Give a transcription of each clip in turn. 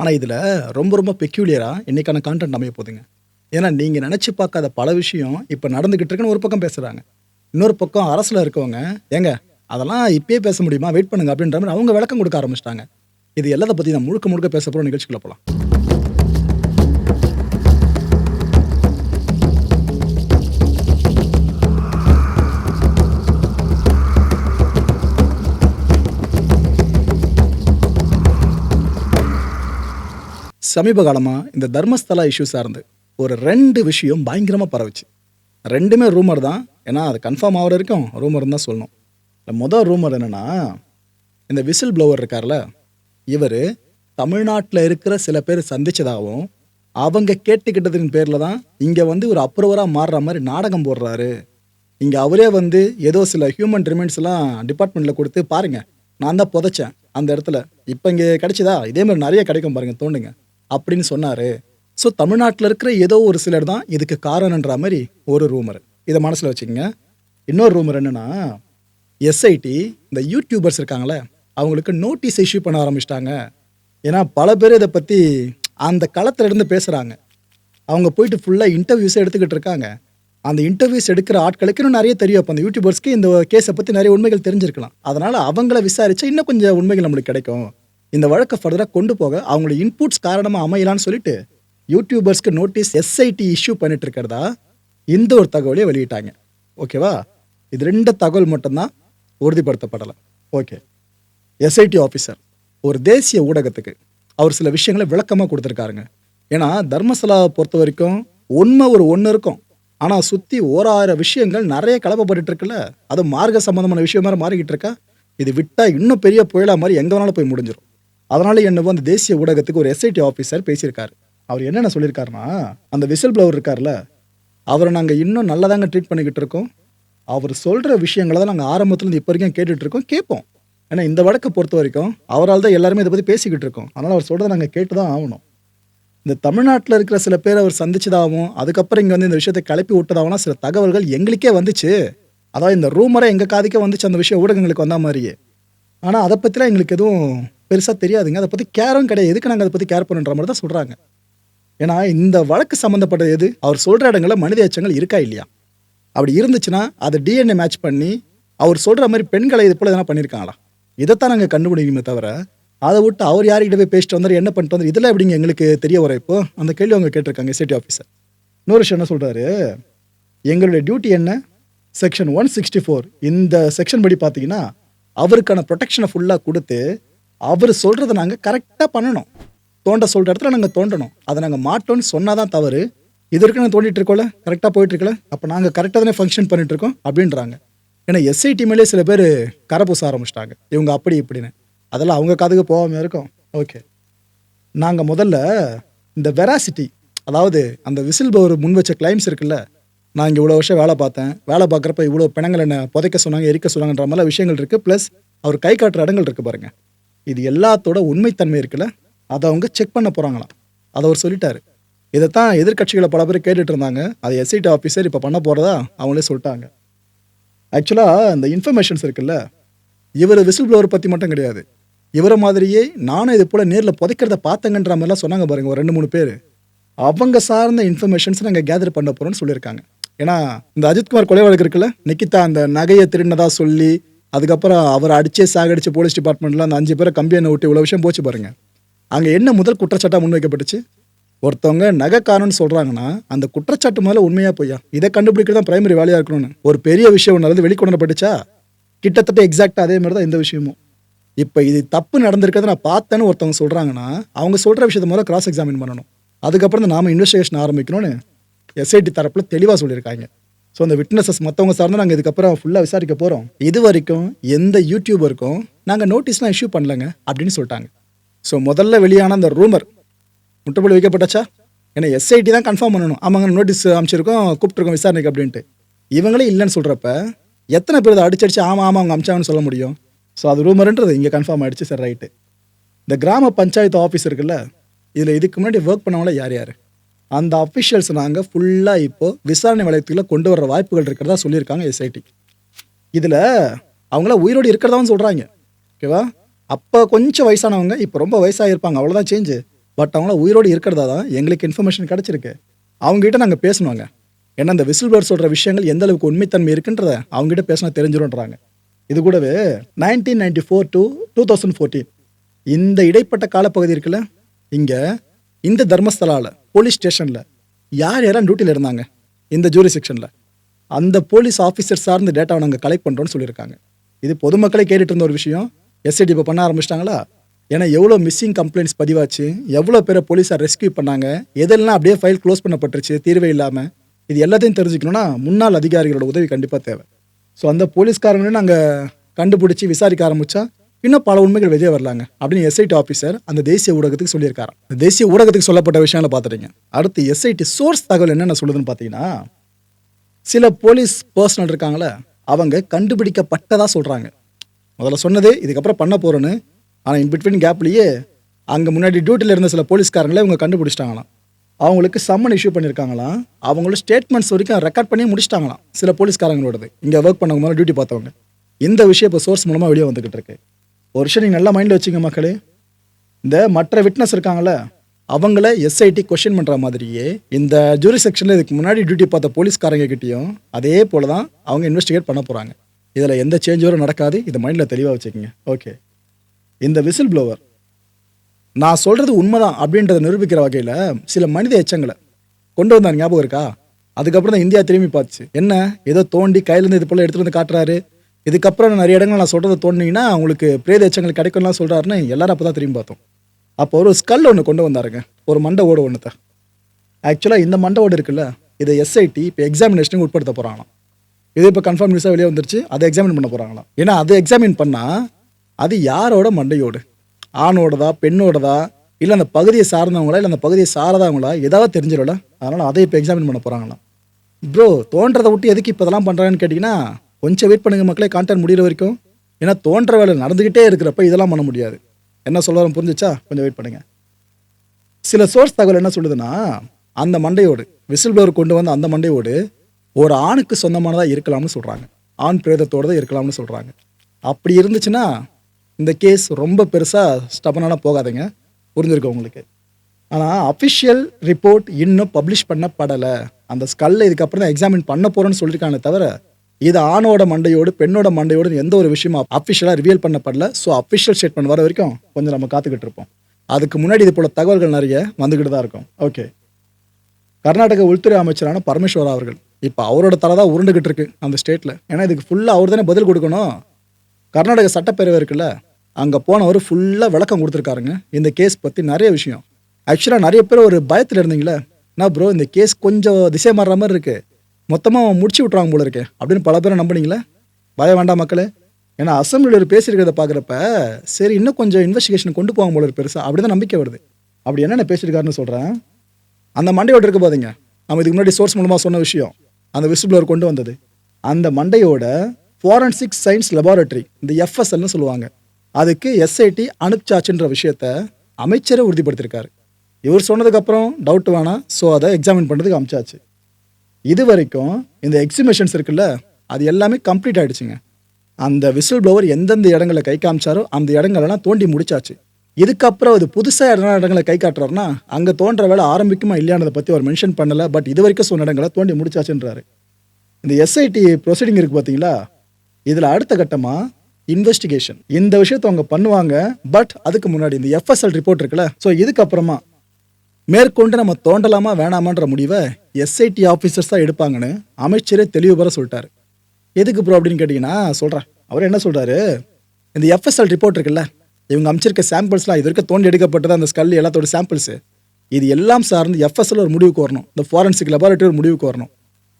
ஆனால் இதில் ரொம்ப ரொம்ப பெக்யூலியராக இன்னைக்கான கான்டென்ட் அமைய போகுதுங்க. ஏன்னா நீங்கள் நினச்சி பார்க்காத பல விஷயம் இப்போ நடந்துக்கிட்டு இருக்குன்னு ஒரு பக்கம் பேசுகிறாங்க இன்னொரு பக்கம் அரசில் இருக்கவங்க ஏங்க அதெல்லாம் இப்பயே பேச முடியுமா? வெயிட் பண்ணுங்க அப்படின்ற மாதிரி அவங்க விளக்கம் கொடுக்க ஆரம்பிச்சிட்டாங்க. இது எல்லாத்தை பற்றி நான் முழுக்க முழுக்க பேச போகிற நிகழ்ச்சிக்குள்ளே போகலாம் சமீப காலமாக இந்த தர்மஸ்தலா இஷ்யூ சார்ந்து ஒரு ரெண்டு விஷயம் பயங்கரமாக பரவுச்சு. ரெண்டுமே ரூமர் தான். ஏன்னா அது கன்ஃபார்ம் ஆகிற வரைக்கும் ரூமர் தான் சொல்லணும். இந்த முதல் ரூமர் என்னென்னா இந்த விசில் ப்ளோவர் இருக்கார்ல இவர் தமிழ்நாட்டில் இருக்கிற சில பேர் சந்தித்ததாகவும் அவங்க கேட்டுக்கிட்டதின் பேரில் தான் இங்கே வந்து ஒரு அப்ரூவராக மாறுற மாதிரி நாடகம் போடுறாரு. இங்கே அவரே வந்து ஏதோ சில ஹியூமன் ரிமைன்ஸ்லாம் டிபார்ட்மெண்ட்டில் கொடுத்து பாருங்கள் நான் தான் புதைச்சேன் அந்த இடத்துல. இப்போ இங்கே கிடைச்சதா? இதே மாதிரி நிறைய கிடைக்கும் பாருங்கள் தோண்டுங்க. அப்படின்னு சொன்னார். ஸோ தமிழ்நாட்டில் இருக்கிற ஏதோ ஒரு சிலர் தான் இதுக்கு காரணன்ற மாதிரி ஒரு ரூமர் இதை மனசில் வச்சுக்கோங்க. இன்னொரு ரூமர் என்னென்னா எஸ்ஐடி இந்த யூடியூபர்ஸ் இருக்காங்களே அவங்களுக்கு நோட்டீஸ் இஷ்யூ பண்ண ஆரம்பிச்சிட்டாங்க. ஏன்னா பல பேர் இதை பற்றி அந்த களத்துல இருந்து பேசுகிறாங்க அவங்க போயிட்டு ஃபுல்லாக இன்டர்வியூஸ் எடுத்துக்கிட்டு இருக்காங்க. அந்த இன்டர்வியூஸ் எடுக்கிற ஆட்களுக்கு இன்னும் நிறைய தெரியும். அப்போ அந்த யூடியூபர்ஸ்க்கு இந்த கேஸை பற்றி நிறைய உண்மைகள் தெரிஞ்சிருக்கலாம். அதனால் அவங்கள விசாரிச்சா இன்னும் கொஞ்சம் உண்மைகள் நம்மளுக்கு கிடைக்கும். இந்த வழக்கை ஃபர்தராக கொண்டு போக அவங்களோட இன்புட்ஸ் காரணமாக அமையலான்னு சொல்லிட்டு யூடியூபர்ஸ்க்கு நோட்டீஸ் எஸ்ஐடி இஷ்யூ பண்ணிட்டு இருக்கிறதா? இந்த ஒரு தகவலையும் வெளியிட்டாங்க. ஓகேவா இது ரெண்டு தகவல் மட்டும்தான் உறுதிப்படுத்தப்படலை. ஓகே எஸ்ஐடி ஆஃபீஸர் ஒரு தேசிய ஊடகத்துக்கு அவர் சில விஷயங்களை விளக்கமாக கொடுத்துருக்காருங்க. ஏன்னா தர்மசலாவை பொறுத்த வரைக்கும் உண்மை ஒரு ஒன்று இருக்கும். ஆனால் சுற்றி ஓராயிரம் விஷயங்கள் நிறைய கலப்பப்பட்டு இருக்குல்ல? அது மார்க்க சம்மந்தமான விஷயம் மாதிரி மாறிக்கிட்டு இருக்கா? இது விட்டால் இன்னும் பெரிய புயலா மாதிரி எங்கே வேணாலும் போய் முடிஞ்சிடும் அதனால என்னவோ அந்த தேசிய ஊடகத்துக்கு ஒரு எஸ்ஐடி ஆஃபீஸர் பேசியிருக்காரு. அவர் என்னென்ன சொல்லியிருக்காருன்னா அந்த விசில் ப்ளவர் இருக்கார்ல அவரை நாங்கள் இன்னும் நல்லதாங்க ட்ரீட் பண்ணிக்கிட்டு இருக்கோம். அவர் சொல்கிற விஷயங்களை தான் நாங்கள் ஆரம்பத்துலேருந்து இப்போ வரைக்கும் கேட்டுட்டு இருக்கோம் கேட்போம். ஏன்னா இந்த வழக்கை பொறுத்த வரைக்கும் அவரால் தான் எல்லாருமே இதை பற்றி பேசிக்கிட்டு இருக்கோம். அதனால் அவர் சொல்கிறத நாங்கள் கேட்டு தான் ஆகணும். இந்த தமிழ்நாட்டில் இருக்கிற சில பேர் அவர் சந்திச்சதாகவும் அதுக்கப்புறம் இங்கே வந்து இந்த விஷயத்தை கிளப்பி விட்டதாகவும் சில தகவல்கள் எங்களுக்கே வந்துச்சு. அதாவது இந்த ரூமரை எங்கள் காதுக்கே வந்துச்சு அந்த விஷயம் ஊடகங்களுக்கு வந்த மாதிரியே. ஆனால் அதை பற்றிலாம் எங்களுக்கு எதுவும் பெருசாக தெரியாதுங்க. அதை பற்றி கேரும் கிடையாது. எதுக்கு நாங்கள் அதை பற்றி கேர் பண்ணுன்ற மாதிரி தான் சொல்கிறாங்க ஏன்னா இந்த வழக்கு சம்மந்தப்பட்ட எது? அவர் சொல்கிற இடங்களில் மனித எச்சங்கள் இருக்கா இல்லையா? அப்படி இருந்துச்சுன்னா அதை டிஎன்ஏ மேட்ச் பண்ணி அவர் சொல்கிற மாதிரி பெண்களை இது போல் எதனா பண்ணியிருக்காங்களா இதைத்தான் நாங்கள் கண்டுபிடிக்குமே தவிர அதை விட்டு அவர் யார்கிட்ட போய் பேசிட்டு வந்தார் என்ன பண்ணிட்டு வந்தார் இதெல்லாம் எப்படிங்க எங்களுக்கு தெரிய வர இப்போ? அந்த கேள்வி அவங்க கேட்டிருக்காங்க எஸ்ஐடி ஆஃபீஸர் இன்னொரு விஷயம் என்ன சொல்கிறாரு எங்களுடைய டியூட்டி என்ன? செக்ஷன் ஒன் சிக்ஸ்டி ஃபோர் இந்த செக்ஷன் படி பார்த்தீங்கன்னா அவருக்கான ப்ரொடெக்ஷனை ஃபுல்லாக கொடுத்து அவர் சொல்கிறத நாங்கள் கரெக்டாக பண்ணணும். தோண்ட சொல்கிற இடத்துல நாங்கள் தோண்டணும். அதை நாங்கள் மாட்டோம்னு சொன்னால் தான் தவறு. இது வரைக்கும் நாங்கள் தோண்டிட்டு இருக்கோம்ல? கரெக்டாக போயிட்டு இருக்கல அப்போ நாங்கள் கரெக்டாக தானே ஃபங்க்ஷன் பண்ணிட்டு இருக்கோம் அப்படின்றாங்க. ஏன்னா எஸ்ஐடி மேலே சில பேர் கரை பூச ஆரம்பிச்சிட்டாங்க. இவங்க அப்படி இப்படின்னு. அதெல்லாம் அவங்க காதுக்கு போகாமல் இருக்கும். ஓகே நாங்கள் முதல்ல இந்த வெராசிட்டி அதாவது அந்த விசில் பவர் முன் வச்ச கிளைம்ஸ் இருக்குல்ல நான் இங்கே இவ்வளோ வருஷம் வேலை பார்த்தேன். வேலை பார்க்குறப்ப இவ்வளோ பிணங்கள் என்ன புதைக்க சொன்னாங்க எரிக்க சொன்னாங்கன்ற மாதிரிலாம் விஷயங்கள் இருக்குது ப்ளஸ் அவர் கை காட்டுற இடங்கள் இருக்குது பாருங்கள் இது எல்லாத்தோட உண்மைத்தன்மை இருக்குல்ல? அதை அவங்க செக் பண்ண போகிறாங்களாம் அதை அவர் சொல்லிட்டாரு. இதைத்தான் எதிர்க்கட்சிகளை பல பேர் கேட்டுட்டு இருந்தாங்க. அதை எஸ்ஐடி ஆஃபீஸர் இப்போ பண்ண போகிறதா அவங்களே சொல்லிட்டாங்க. ஆக்சுவலாக இந்த இன்ஃபர்மேஷன்ஸ் இருக்குல்ல இவர் விசில் ப்ளோவர் பற்றி மட்டும் கிடையாது. இவரை மாதிரியே நானும் இது போல் நேரில் புதைக்கிறத பார்த்தங்கன்ற மாதிரிலாம் சொன்னாங்க பாருங்க ஒரு ரெண்டு மூணு பேர். அவங்க சார்ந்த இன்ஃபர்மேஷன்ஸ் நாங்கள் கேதர் பண்ண போகிறோம்னு சொல்லியிருக்காங்க. ஏன்னா இந்த அஜித்குமார் கொலை வழக்கு இருக்குல்ல நிக்கிதா அந்த நகையை திருடினதாக சொல்லி அதுக்கப்புறம் அவர் அடிச்சே சாகடிச்சு போலீஸ் டிபார்ட்மெண்ட்டில் அந்த அஞ்சு பேரை கம்பியை ஒட்டி விட்டு இவ்வளோ விஷயம் போச்சு பாருங்க. அங்கே என்ன முதல் குற்றச்சாட்டாக முன்வைக்கப்பட்டுச்சு? ஒருத்தவங்க நகைக்காரன்னு சொல்கிறாங்கன்னா அந்த குற்றச்சாட்டு முதல்ல உண்மையாக போய்யா? இதை கண்டுபிடிக்கிறது தான் பிரைமரி வேலையாக இருக்கணும்னு. ஒரு பெரிய விஷயம் ஒன்று வந்து கிட்டத்தட்ட எக்ஸாக்டாக அதே மாதிரி தான் இந்த விஷயமும். இப்போ இது தப்பு நடந்திருக்கிறத நான் பார்த்தேன்னு ஒருத்தவங்க சொல்கிறாங்கன்னா அவங்க சொல்கிற விஷயத்த முதல்ல கிராஸ் எக்ஸாமின் பண்ணணும். அதுக்கப்புறம் தான் நாம இன்வெஸ்டிகேஷன் ஆரம்பிக்கணும்னு எஸ்ஐடி தரப்பில் தெளிவாக சொல்லியிருக்காங்க. ஸோ அந்த விட்னஸஸ் மற்றவங்க சார்ந்து நாங்கள் இதுக்கப்புறம் ஃபுல்லாக விசாரிக்க போகிறோம் இது வரைக்கும் எந்த யூடியூபருக்கும் நாங்கள் நோட்டீஸ்லாம் இஷ்யூ பண்ணலங்க அப்படின்னு சொல்லிட்டாங்க. ஸோ முதல்ல வெளியான அந்த ரூமர் முற்றுப்புள்ளி வைக்கப்பட்டாச்சா? ஏன்னா எஸ்ஐடி தான் கன்ஃபார்ம் பண்ணணும். ஆமாங்க நோட்டீஸ் அமைச்சிருக்கோம் கூப்பிட்டுருக்கோம் விசாரணைக்கு அப்படின்ட்டு. இவங்களே இல்லைன்னு சொல்கிறப்ப எத்தனை பேர் அதை அடிச்சடிச்சு ஆமாம் ஆமாம் அவங்க அமிச்சாங்கன்னு சொல்ல முடியும்? ஸோ அது ரூமருன்றது இங்கே கன்ஃபார்ம் ஆகிடுச்சு சார் ரைட்டு இந்த கிராம பஞ்சாயத்து ஆஃபீஸ் இருக்குல்ல இதில் இதுக்கு முன்னாடி ஒர்க் பண்ணவங்கள யார் யார்? அந்த அஃபிஷியல்ஸ் நாங்கள் ஃபுல்லாக இப்போது விசாரணை வளையத்துக்குள்ள கொண்டு வர வாய்ப்புகள் இருக்கிறதா சொல்லியிருக்காங்க எஸ்ஐடி இதில் அவங்கள உயிரோடு இருக்கிறதாவும் சொல்கிறாங்க ஓகேவா அப்போ கொஞ்சம் வயசானவங்க இப்போ ரொம்ப வயசாக இருப்பாங்க அவ்வளோதான் சேஞ்சு பட் அவங்கள உயிரோடு இருக்கிறதா தான் எங்களுக்கு இன்ஃபர்மேஷன் கிடச்சிருக்கு. அவங்ககிட்ட நாங்கள் பேசணுங்க. ஏன்னா அந்த விசில் பேர் சொல்கிற விஷயங்கள் எந்த அளவுக்கு உண்மைத்தன்மை இருக்குன்றத அவங்ககிட்ட பேசினா தெரிஞ்சிடும்ன்றாங்க இது கூடவே nineteen ninety four to two thousand fourteen இந்த இடைப்பட்ட காலப்பகுதி இருக்குல்ல இங்கே இந்த தர்மஸ்தலாவில் போலீஸ் ஸ்டேஷனில் யார் யாரெல்லாம் டியூட்டியில் இருந்தாங்க? இந்த ஜூரி செக்ஷனில் அந்த போலீஸ் ஆஃபீஸர் சார்ந்த டேட்டாவை நாங்கள் கலெக்ட் பண்ணுறோன்னு சொல்லியிருக்காங்க. இது பொதுமக்களே கேட்டுட்டு இருந்த ஒரு விஷயம். எஸ்ஐடி இப்போ பண்ண ஆரம்பிச்சிட்டாங்களா? ஏன்னா எவ்வளோ மிஸ்ஸிங் கம்ப்ளைண்ட்ஸ் பதிவாச்சு? எவ்வளோ பேரை போலீஸார் ரெஸ்கியூ பண்ணாங்க? எதெல்லாம் அப்படியே ஃபைல் க்ளோஸ் பண்ணப்பட்டுருச்சு? தீர்வே இல்லாமல் இது எல்லாத்தையும் தெரிஞ்சுக்கணும்னா முன்னாள் அதிகாரிகளோட உதவி கண்டிப்பாக தேவை. ஸோ அந்த போலீஸ்காரங்களையும் நாங்கள் கண்டுபிடிச்சி விசாரிக்க ஆரம்பித்தா இன்னும் பல உண்மைகள் வெளியே வரலாங்க. அப்படின்னு எஸ்ஐடி ஆஃபீஸர் அந்த தேசிய ஊடகத்துக்கு சொல்லியிருக்காரு அந்த தேசிய ஊடகத்துக்கு சொல்லப்பட்ட விஷயங்களை பார்த்துட்டீங்க. அடுத்து எஸ்ஐடி சோர்ஸ் தகவல் என்னென்ன சொல்லுதுன்னு பார்த்தீங்கன்னா சில போலீஸ் பர்சனல் இருக்காங்களே அவங்க கண்டுபிடிக்கப்பட்டதாக சொல்கிறாங்க முதல்ல சொன்னது இதுக்கப்புறம் பண்ண போகிறேன்னு ஆனால் இன் பிட்வீன் கேப்லேயே அங்கே முன்னாடி டியூட்டியில் இருந்த சில போலீஸ்காரங்களே இவங்க கண்டுபிடிச்சிட்டாங்களாம். அவங்களுக்கு சம்மன் இஷ்யூ பண்ணியிருக்காங்களாம். அவங்களோட ஸ்டேட்மெண்ட்ஸ் வரைக்கும் ரெக்கார்ட் பண்ணி முடிச்சிட்டாங்களாம் சில போலீஸ்காரங்களோடது. இங்கே ஒர்க் பண்ணவங்க மேலே டியூட்டி பார்த்தவங்க. இந்த விஷயம் இப்போ சோர்ஸ் மூலமாக வெளியே வந்துக்கிட்டு இருக்கு. ஒரு விஷயம் நீங்கள் நல்லா மைண்டில் வச்சுங்க மக்களே. இந்த மற்ற விட்னஸ் இருக்காங்கள அவங்கள எஸ்ஐடி கொஷின் பண்ணுற மாதிரியே இந்த ஜூரி செக்ஷனில் இதுக்கு முன்னாடி டியூட்டி பார்த்த போலீஸ்காரங்க கிட்டேயும் அதே போல தான் அவங்க இன்வெஸ்டிகேட் பண்ண போகிறாங்க இதில் எந்த சேஞ்சும் நடக்காது. இதை மைண்டில் தெளிவாக வச்சுக்கோங்க. ஓகே இந்த விசில் ப்ளோவர் நான் சொல்கிறது உண்மைதான் அப்படின்றத நிரூபிக்கிற வகையில் சில மனித எச்சங்களை கொண்டு வந்தார். ஞாபகம் இருக்கா? அதுக்கப்புறம் தான் இந்தியா திரும்பி பார்த்துச்சு. என்ன? ஏதோ தோண்டி கையிலேருந்து இது போல் எடுத்துகிட்டு வந்து காட்டுறாரு. இதுக்கப்புறம் நிறைய இடங்கள் நான் சொல்கிறத தோணுனீங்கன்னா அவங்களுக்கு பிரேத எச்சங்கள் கிடைக்கும்லாம் சொல்கிறாருன்னு எல்லாரும் அப்போ தான் திரும்பி பார்த்தோம். அப்போ ஒரு ஸ்கல் ஒன்று கொண்டு வந்தாருங்க. ஒரு மண்டை ஓடு ஒன்றுத்த ஆக்சுவலாக இந்த மண்டை ஓடு இருக்குல்ல இதை எஸ்ஐடி இப்போ எக்ஸாமினேஷனுக்கு உட்படுத்த போகிறாங்களாம் இது இப்போ கன்ஃபார்ம் நியூஸாக வெளியே வந்துருச்சு அதை எக்ஸாமின் பண்ண போகிறாங்களாம் ஏன்னா அதை எக்ஸாமின் பண்ணால் அது யாரோட மண்டையோடு ஆணோடதா பெண்ணோடதா? இல்லை அந்த பகுதியை சார்ந்தவங்களா? இல்லை அந்த பகுதியை சாரதவங்களா? ஏதாவது தெரிஞ்சிடல அதனால் அதை இப்போ எக்ஸாமின் பண்ண போகிறாங்களாம் ப்ரோ தோன்றதை விட்டு எதுக்கு இப்போ இதெல்லாம் பண்ணுறாங்கன்னு கேட்டிங்கன்னா கொஞ்சம் வெயிட் பண்ணுங்க மக்களே கான்டாக்ட் முடிகிற வரைக்கும். ஏன்னா தோன்ற வேலை நடந்துக்கிட்டே இருக்கிறப்ப இதெல்லாம் பண்ண முடியாது. என்ன சொல்ல புரிஞ்சிச்சா? கொஞ்சம் வெயிட் பண்ணுங்க. சில சோர்ஸ் தகவல் என்ன சொல்லுதுன்னா அந்த மண்டையோடு விசில் ப்ளோவர் கொண்டு வந்த அந்த மண்டையோடு ஒரு ஆணுக்கு சொந்தமானதாக இருக்கலாம்னு சொல்கிறாங்க ஆண் பிரேதத்தோடு தான் இருக்கலாம்னு சொல்கிறாங்க அப்படி இருந்துச்சுன்னா இந்த கேஸ் ரொம்ப பெருசாக ஸ்டபனான போகாதுங்க. புரிஞ்சிருக்கு உங்களுக்கு? ஆனால் அஃபிஷியல் ரிப்போர்ட் இன்னும் பப்ளிஷ் பண்ணப்படலை. அந்த ஸ்கல்லை இதுக்கப்புறம் தான் எக்ஸாமின் பண்ண போகிறேன்னு சொல்லியிருக்காங்க தவிர இது ஆணோட மண்டையோடு பெண்ணோட மண்டையோடு எந்த ஒரு விஷயமும் அஃபிஷியலாக ரிவியல் பண்ணப்படல. ஸோ அஃபிஷியல் ஸ்டேட்மெண்ட் வர வரைக்கும் கொஞ்சம் நம்ம காத்துக்கிட்டு இருப்போம். அதுக்கு முன்னாடி இது போல தகவல்கள் நிறைய வந்துக்கிட்டு தான் இருக்கும். ஓகே கர்நாடக உள்துறை அமைச்சரான பரமேஸ்வரா அவர்கள் இப்போ அவரோட தலை தான் உருண்டுகிட்டு இருக்கு அந்த ஸ்டேட்டில் ஏன்னா இதுக்கு ஃபுல்லாக அவர் தானே பதில் கொடுக்கணும். கர்நாடக சட்டப்பேரவை இருக்குல்ல அங்கே போனவர் ஃபுல்லாக விளக்கம் கொடுத்துருக்காருங்க. இந்த கேஸ் பற்றி நிறைய விஷயம். ஆக்சுவலாக நிறைய பேர் ஒரு பயத்தில் இருந்தீங்களே நான் ப்ரோ இந்த கேஸ் கொஞ்சம் திசை மாறுற மாதிரி இருக்குது மொத்தமாக அவன் முடிச்சு விட்றாங்க போல இருக்கே அப்படின்னு பல பேரை நம்பினீங்களே? பய வேண்டாம் மக்களே. ஏன்னா அசம்பிளியில் பேசியிருக்கிறத பார்க்குறப்ப சரி இன்னும் கொஞ்சம் இன்வெஸ்டிகேஷன் கொண்டு போவாங்க போல பெருசாக அப்படி தான் நம்பிக்கை வருது. அப்படி என்னென்ன பேசியிருக்காருன்னு சொல்கிறேன் அந்த மண்டையோட இருக்க போதீங்க நம்ம இதுக்கு முன்னாடி சோர்ஸ் மூலமாக சொன்ன விஷயம். அந்த விசிபிளர் கொண்டு வந்தது. அந்த மண்டையோட ஃபாரன்சிக் சயின்ஸ் லெபார்ட்டரி இந்த எஃப்எஸ்எல்னு சொல்லுவாங்க. அதுக்கு எஸ்ஐடி அனுப்பிச்சாச்சுன்ற விஷயத்த அமைச்சரை உறுதிப்படுத்தியிருக்காரு. இவர் சொன்னதுக்கப்புறம் டவுட் வேணாம். ஸோ அதை எக்ஸாமின் பண்ணுறதுக்கு அமிச்சாச்சு இது வரைக்கும் இந்த எக்ஸிபிஷன்ஸ் இருக்குல்ல அது எல்லாமே கம்ப்ளீட் ஆகிடுச்சுங்க அந்த விசில் ப்ளோவர் எந்தெந்த இடங்களை கை காமிச்சாரோ அந்த இடங்களெல்லாம் தோண்டி முடிச்சாச்சு. இதுக்கப்புறம் அது புதுசாக இடம் இடங்களை கை காட்டுறாருன்னா அங்கே தோன்ற வேலை ஆரம்பிக்குமா இல்லையானதை பற்றி அவர் மென்ஷன் பண்ணலை பட் இது வரைக்கும் சொன்ன இடங்களை தோண்டி முடிச்சாச்சுன்றாரு. இந்த எஸ்ஐடி ப்ரொசீடிங் இருக்குது பார்த்தீங்களா இதில் அடுத்த கட்டமாக இன்வெஸ்டிகேஷன் இந்த விஷயத்தை அவங்க பண்ணுவாங்க பட் அதுக்கு முன்னாடி இந்த எஃப்எஸ்எல் ரிப்போர்ட் இருக்குல்ல ஸோ இதுக்கப்புறமா மேற்கொண்டு நம்ம தோண்டலாமா வேணாமான்ற முடிவை எஸ்ஐடி ஆஃபீஸர்ஸ் தான் எடுப்பாங்கன்னு அமைச்சரே தெளிவு பெற சொல்லிட்டாரு. எதுக்கு ப்ரோ அப்படின்னு கேட்டிங்கன்னா சொல்கிறேன் அவர் என்ன சொல்கிறாரு இந்த எஃப்எஸ்எல் ரிப்போர்ட் இருக்குல்ல இவங்க அமைச்சிருக்க சாம்பிள்ஸ்லாம் இது வரைக்கும் தோண்டி எடுக்கப்பட்டது அந்த ஸ்கல் எல்லாத்தோட சாம்பிள்ஸு இது எல்லாம் சார்ந்து எஃப்எஸ்எல் ஒரு முடிவுக்கு வரணும். இந்த ஃபாரன்சிக் லெபார்ட்டரி ஒரு முடிவுக்கு வரணும்.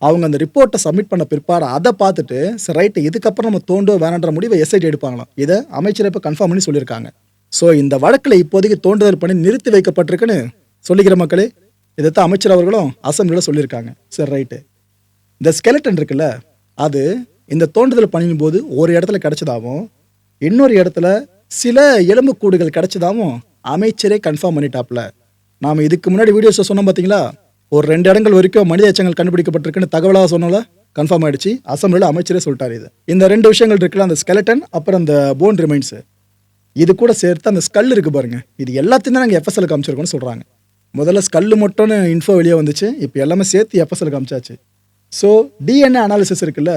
அவங்க அந்த ரிப்போர்ட்டை சப்மிட் பண்ண பிற்பாடு அதை பார்த்துட்டு சரி ரைட்டு இதுக்கப்புறம் நம்ம தோண்டோ வேணான்ற முடிவை எஸ்ஐடி எடுப்பாங்களாம். இதை அமைச்சர் இப்போ கன்ஃபார்ம் பண்ணி சொல்லியிருக்காங்க. ஸோ இந்த வழக்கில் இப்போதைக்கு தோண்டுதல் பண்ணி நிறுத்தி வைக்கப்பட்டிருக்குன்னு சொல்லிக்கிற மக்களே இதைத்தான் அமைச்சர் அவர்களும் அசம்பிளியில் சொல்லியிருக்காங்க. சரி ரைட்டு. இந்த ஸ்கெலட்டன் இருக்குல்ல அது இந்த தோண்டுதல் பணியின் போது ஒரு இடத்துல கிடச்சதாகவும் இன்னொரு இடத்துல சில எலும்புக்கூடுகள் கிடச்சதாகவும் அமைச்சரே கன்ஃபார்ம் பண்ணிட்டாப்ல நாம் இதுக்கு முன்னாடி வீடியோஸை சொன்னோம் பார்த்தீங்களா ஒரு ரெண்டு இடங்கள் வரைக்கும் மனித எச்சங்கள் கண்டுபிடிக்கப்பட்டிருக்குன்னு தகவலாக சொன்னோம்ல கன்ஃபார்ம் ஆயிடுச்சு. அசம்பிளியில் அமைச்சரே சொல்லிட்டார் இது. இந்த ரெண்டு விஷயங்கள் இருக்குல்ல அந்த ஸ்கெலட்டன் அப்புறம் அந்த போன் ரிமைன்ஸு இது கூட சேர்த்து அந்த ஸ்கல் இருக்குது பாருங்க. இது எல்லாத்தையும் தான் நாங்கள் எஃப்எஸ்எல் காமிச்சிருக்கோம்னு சொல்கிறாங்க முதல்ல ஸ்கல்லு மட்டும்னு இன்ஃபோ வெளியே வந்துச்சு. இப்போ எல்லாமே சேர்த்து எஃப்எஸ்எல் காமிச்சாச்சு. ஸோ டிஎன்ஏ அனாலிசிஸ் இருக்குல்ல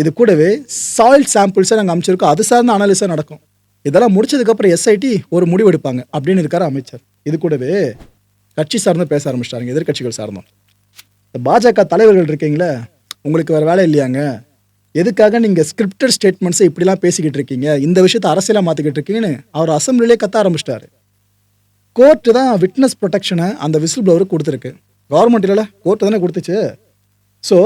இது கூடவே சாயில் சாம்பிள்ஸை நாங்கள் அமைச்சிருக்கோம் அது சார்ந்த அனாலிஸாக நடக்கும். இதெல்லாம் முடிச்சதுக்கப்புறம் எஸ்ஐடி ஒரு முடிவு எடுப்பாங்க அப்படின்னு இருக்காரு அமைச்சர். இது கூடவே கட்சி சார்ந்து பேச ஆரம்பிச்சிட்டாங்க எதிர்க்கட்சிகள் சார்ந்தோம். இந்த பாஜக தலைவர்கள் இருக்கீங்களே உங்களுக்கு வேறு வேலை இல்லையாங்க? எதுக்காக நீங்கள் ஸ்கிரிப்டட் ஸ்டேட்மெண்ட்ஸை இப்படிலாம் பேசிக்கிட்டு இருக்கீங்க? இந்த விஷயத்தை அரசியலாக மாற்றிக்கிட்டு இருக்கீங்கன்னு அவர் அசம்பிளிலே கத்த ஆரம்பிச்சிட்டாரு. கோர்ட்டு தான் விட்னஸ் ப்ரொடெக்ஷனை அந்த விசில் ப்ளவருக்கு கொடுத்துருக்கு. கவர்மெண்ட் இல்லைல்ல கோர்ட்டு தானே கொடுத்துச்சு. ஸோ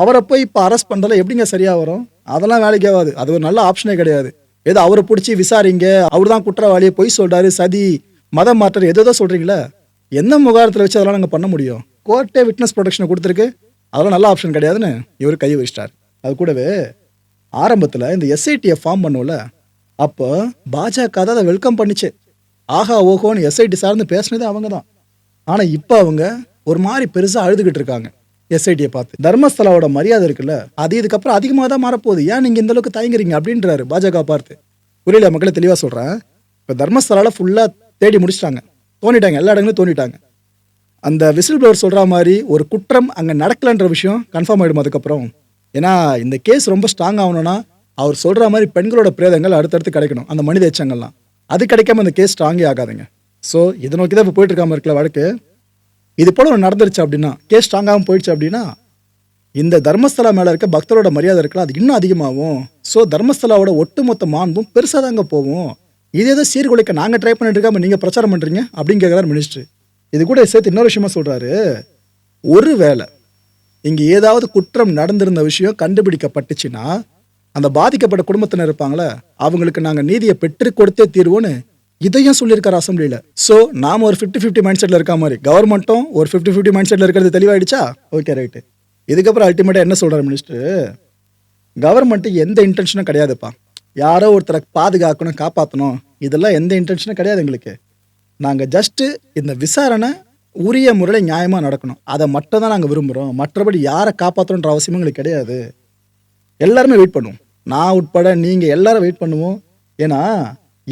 அவரை போய் இப்போ அரெஸ்ட் பண்ணுறதுல எப்படிங்க சரியாக வரும்? அதெல்லாம் வேலைக்கு ஆகாது. அது ஒரு நல்ல ஆப்ஷனே கிடையாது. ஏதோ அவரை பிடிச்சி விசாரிங்க அவர் தான் குற்றவாளியை பொய் சொல்கிறாரு சதி மதம் மாற்றம் எதோ சொல்கிறீங்களே எந்த முகாரத்தில் வச்சு அதெல்லாம் நாங்கள் பண்ண முடியும்? கோர்ட்டே விட்னஸ் ப்ரொடெக்ஷனை கொடுத்துருக்கு. அதெல்லாம் நல்ல ஆப்ஷன் கிடையாதுன்னு இவர் கை வச்சிட்டார். அது கூடவே ஆரம்பத்தில் இந்த எஸ்ஐடியை ஃபார்ம் பண்ணுவோம்ல அப்போ பாஜக தான் அதை வெல்கம் பண்ணிச்சு. ஆஹா ஓஹோன்னு எஸ்ஐடி சார்ந்து பேசினது அவங்க தான் ஆனால் இப்போ அவங்க ஒரு மாதிரி பெருசாக அழுதுகிட்டு இருக்காங்க எஸ்ஐடியை பார்த்து. தர்மஸ்தலாவோட மரியாதை இருக்குல்ல அது இதுக்கப்புறம் அதிகமாக தான் மாறப்போகுது. ஏன் நீங்கள் இந்த அளவுக்கு தயங்குறீங்க? அப்படின்றாரு பாஜக பார்த்து. புரியல மக்களை தெளிவாக சொல்கிறேன் இப்போ தர்மஸ்தலாவில் ஃபுல்லாக தேடி முடிச்சிட்டாங்க. தோண்டிட்டாங்க எல்லா இடங்களும் தோண்டிட்டாங்க. அந்த விசில் ப்ளவர் சொல்கிற மாதிரி ஒரு குற்றம் அங்கே நடக்கலன்ற விஷயம் கன்ஃபார்ம் ஆகிடும் அதுக்கப்புறம். ஏன்னா இந்த கேஸ் ரொம்ப ஸ்ட்ராங் ஆகணும்னா அவர் சொல்கிற மாதிரி பெண்களோட பிரேதங்கள் அடுத்தடுத்து கிடைக்கணும். அந்த மனித எச்சங்கள்லாம். அது கிடைக்காம அந்த கேஸ் ஸ்ட்ராங்கே ஆகாதுங்க. ஸோ இதை நோக்கி தான் இப்போ போயிட்டு இருக்காம இருக்கல வழக்கு. இது போல ஒன்று நடந்துருச்சு அப்படின்னா கேஸ் ஸ்ட்ராங்காகவும் போயிடுச்சு அப்படின்னா இந்த தர்மஸ்தலா மேலே இருக்க பக்தரோட மரியாதை இருக்கலாம் அது இன்னும் அதிகமாகும். ஸோ தர்மஸ்தலாவோட ஒட்டுமொத்த மாண்பும் பெருசாக தாங்க போகும். இதே தான் சீர்குலைக்க நாங்கள் ட்ரை பண்ணிட்டு இருக்காம நீங்கள் பிரச்சாரம் பண்ணுறீங்க அப்படின்னு கேட்குறாரு மினிஸ்டர் இது கூட சேர்த்து இன்னொரு விஷயமா சொல்கிறாரு ஒரு வேளை இங்கே ஏதாவது குற்றம் நடந்திருந்த விஷயம் கண்டுபிடிக்கப்பட்டுச்சுன்னா அந்த பாதிக்கப்பட்ட குடும்பத்தினர் இருப்பாங்களே அவங்களுக்கு நாங்கள் நீதியை பெற்று கொடுத்தே தீர்வோன்னு இதையும் சொல்லியிருக்காரு அசம்பிளியில். ஸோ நாம் ஒரு ஃபிஃப்டி ஃபிஃப்டி மைண்ட் செட்டில் இருக்க மாதிரி. கவர்மெண்ட்டும் ஒரு ஃபிஃப்டி ஃபிஃப்டி மைண்ட் செட்டில் இருக்கிறது தெளிவாயிடுச்சா? ஓகே ரைட்டு இதுக்கப்புறம் அல்டிமேட்டாக என்ன சொல்கிறார் மினிஸ்டர் கவர்மெண்ட்டு எந்த இன்டென்ஷனும் கிடையாதுப்பா. யாரோ ஒருத்தரை பாதுகாக்கணும் காப்பாற்றணும் இதெல்லாம் எந்த இன்டென்ஷனும் கிடையாது எங்களுக்கு. நாங்கள் ஜஸ்ட்டு இந்த விசாரணை உரிய முறையில் நியாயமாக நடக்கணும். அதை மட்டும் தான் நாங்கள் விரும்புகிறோம் மற்றபடி யாரை காப்பாற்றணுன்ற அவசியமும் எங்களுக்கு கிடையாது. எல்லாருமே வெயிட் பண்ணுவோம். நான் உட்பட நீங்கள் எல்லாரும் வெயிட் பண்ணுவோம். ஏன்னா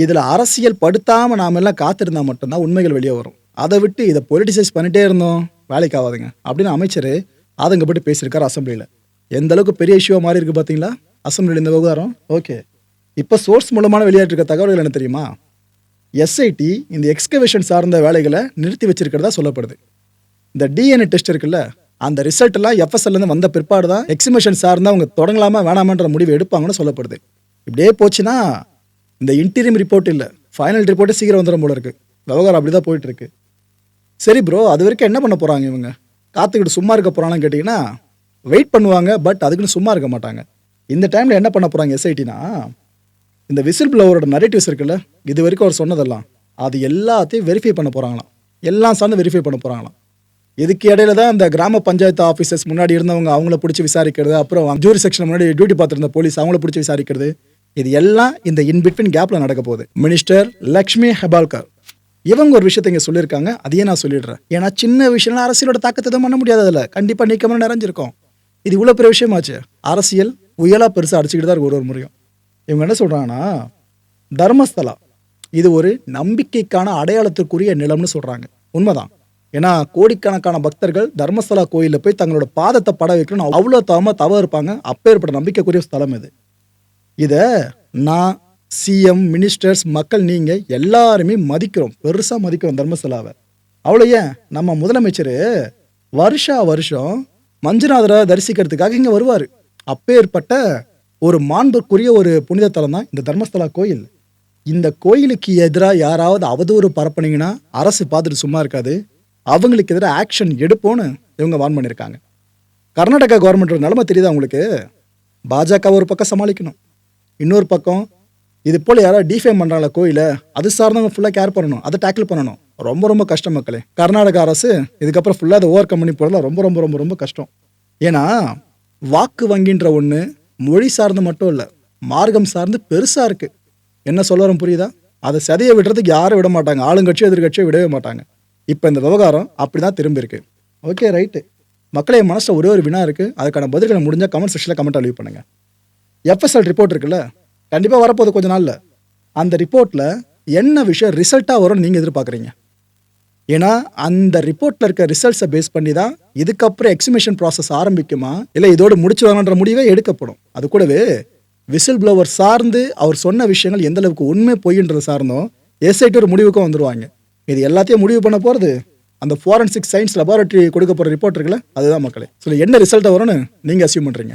இதில் அரசியல் படுத்தாமல் நாம் எல்லாம் காத்திருந்தா மட்டும்தான் உண்மைகள் வெளியே வரும். அதை விட்டு இதை பொலிட்டிசைஸ் பண்ணிட்டே இருந்தோம். வேலைக்கு ஆகாதுங்க. அப்படின்னு அமைச்சர் ஆதங்கப்பட்டு பேசியிருக்காரு அசம்பிளியில். எந்த அளவுக்கு பெரிய இஷ்யூவாக மாறி இருக்கு பார்த்தீங்களா அசம்பிளியில் இந்த விவகாரம். ஓகே. இப்போ சோர்ஸ் மூலமான வெளியாட்டிருக்க தகவல்கள் என்ன தெரியுமா? எஸ்ஐடி இந்த எக்ஸ்கவேஷன் சார்ந்த வேலைகளை நிறுத்தி வச்சிருக்கிறதா சொல்லப்படுது. இந்த டிஎன்ஏ டெஸ்ட் இருக்குல்ல அந்த ரிசல்ட் எல்லாம் இருந்து வந்த பிற்பாடு தான் எக்ஸிபிஷன் சார்ந்தா அவங்க தொடங்கலாமா வேணாமான்ற முடிவு எடுப்பாங்கன்னு சொல்லப்படுது. இப்படியே போச்சுன்னா இந்த இன்டீரியம் ரிப்போர்ட் இல்லை. ஃபைனல் ரிப்போர்ட்டே சீக்கிரம் வந்துடும் போல இருக்கு. விவகாரம் அப்படி தான் போயிட்டு இருக்கு சரி ப்ரோ அது வரைக்கும் என்ன பண்ண போறாங்க இவங்க? காத்துக்கிட்டு சும்மா இருக்க போறாங்கன்னு கேட்டிங்கன்னா வெயிட் பண்ணுவாங்க பட் அதுக்குன்னு சும்மா இருக்க மாட்டாங்க. இந்த டைமில் என்ன பண்ண போறாங்க எஸ்ஐடினா இந்த விசில் பிளவரோட நரேட்டிவ்ஸ் இருக்குல்ல இது வரைக்கும் அவர் சொன்னதெல்லாம் அது எல்லாத்தையும் வெரிஃபை பண்ண போகிறாங்களாம் எல்லாம் சார்ந்து வெரிஃபை பண்ண போகிறாங்களாம் இதுக்கு இடையில தான் இந்த கிராம பஞ்சாயத்து ஆஃபீஸர்ஸ் முன்னாடி இருந்தவங்க அவங்கள பிடிச்சி விசாரிக்கிறது அப்புறம் ஜூரி செக்ஷன் முன்னாடி டியூட்டி பார்த்துருந்த போலீஸ் அவங்கள பிடிச்சி விசாரிக்கிறது. இது எல்லாம் இந்த இன்பிட்வின் கேப்பில் நடக்க போகுது. மினிஸ்டர் லக்ஷ்மி ஹெபால்கர். இவங்க ஒரு விஷயத்தை இங்கே சொல்லியிருக்காங்க. அதையே நான் சொல்லிடுறேன். ஏன்னா சின்ன விஷயம்லாம் அரசியலோட தாக்கத்தை தான் பண்ண முடியாது அதில். கண்டிப்பாக நீக்கமாக நிறைஞ்சிருக்கும். இது இவ்வளோ பெரிய விஷயமாச்சு. அரசியல் உயலாக பெருசாக அடிச்சுக்கிட்டு தான் ஒரு ஒரு முறையும். இவங்க என்ன சொல்கிறாங்கன்னா தர்மஸ்தலா. இது ஒரு நம்பிக்கைக்கான அடையாளத்திற்குரிய நிலம்னு சொல்கிறாங்க உண்மைதான். ஏன்னா கோடிக்கணக்கான பக்தர்கள் தர்மஸ்தலா கோயிலில் போய் தங்களோட பாதத்தை பட வைக்கணும்னு அவ்வளோ தவமாக தவ இருப்பாங்க. அப்பேற்பட்ட நம்பிக்கைக்குரிய ஸ்தலம் இது. இதை நான் சிஎம் மினிஸ்டர்ஸ் மக்கள் நீங்கள் எல்லாருமே மதிக்கிறோம். பெருசாக மதிக்கிறோம் தர்மஸ்தலாவை. அவ்வளோ ஏன்? நம்ம முதலமைச்சர் வருஷா வருஷம் மஞ்சுநாதரை தரிசிக்கிறதுக்காக இங்கே வருவார். அப்பேற்பட்ட ஒரு மாண்புக்குரிய ஒரு புனித தலம் தான் இந்த தர்மஸ்தலா கோயில். இந்த கோயிலுக்கு எதிராக யாராவது அவதூறு பரப்புனீங்கன்னா அரசு பார்த்துட்டு சும்மா இருக்காது. அவங்களுக்கு எதிராக ஆக்ஷன் எடுப்போன்னு இவங்க வார்ன் பண்ணியிருக்காங்க கர்நாடகா கவர்மெண்ட்டோட நிலைமை தெரியுதா உங்களுக்கு? பாஜக ஒரு பக்கம் சமாளிக்கணும். இன்னொரு பக்கம் இது போல் யாராவது டிஃபைம் பண்ணுறாங்களா கோயிலை அது சார்ந்தவங்க ஃபுல்லாக கேர் பண்ணணும் அதை டேக்கிள் பண்ணணும். ரொம்ப ரொம்ப கஷ்டம் மக்களே. கர்நாடக அரசு இதுக்கப்புறம் ஃபுல்லாக அதை ஓவர் கம் பண்ணி போகிறதுல ரொம்ப ரொம்ப ரொம்ப ரொம்ப கஷ்டம். ஏன்னா வாக்கு வங்கின்ற ஒன்று மொழி சார்ந்து மட்டும் இல்லை மார்க்கம் சார்ந்து பெருசாக இருக்குது என்ன சொல்ல வரும் புரியுதா? அதை சதையை விடுறதுக்கு யாரும் விட மாட்டாங்க. ஆளுங்கட்சி எதிர்கட்சியை விடவே மாட்டாங்க. இப்போ இந்த விவகாரம் அப்படி தான் திரும்பி இருக்கு. ஓகே ரைட்டு மக்களே மனசில் ஒரே ஒரு வினா இருக்குது அதுக்கான பதில்களை முடிஞ்சால் கமெண்ட் செக்ஷனில் கமெண்ட் லீவ் பண்ணுங்கள் எஃப்எஸ்எல் ரிப்போர்ட் இருக்குல்ல? கண்டிப்பாக வரப்போகுது கொஞ்ச நாளில். அந்த ரிப்போர்ட்டில் என்ன விஷயம் ரிசல்ட்டாக வரும்னு நீங்கள் எதிர்பார்க்குறீங்க? ஏன்னா அந்த ரிப்போர்ட்டில் இருக்க ரிசல்ட்ஸை பேஸ் பண்ணி தான் இதுக்கப்புறம் எக்ஸிமிஷன் ப்ராசஸ் ஆரம்பிக்குமா? இல்லை இதோடு முடிச்சுவாங்கன்ற முடிவே எடுக்கப்படும். அது கூடவே விசில் ப்ளோவர் சார்ந்து அவர் சொன்ன விஷயங்கள் எந்த அளவுக்கு உண்மை பொய்ன்றது சார்ந்தோ எஸ்ஐடி ஒரு முடிவுக்கும் வந்துடுவாங்க இது எல்லாத்தையும் முடிவு பண்ண போகிறது அந்த ஃபாரன்சிக் சயின்ஸ் லெபார்ட்டரி கொடுக்க போகிற ரிப்போர்ட் இருக்குல்ல அதுதான் மக்களே. ஸோ என்ன ரிசல்ட்டை வரும்னு நீங்கள் அசியூம் பண்ணுறீங்க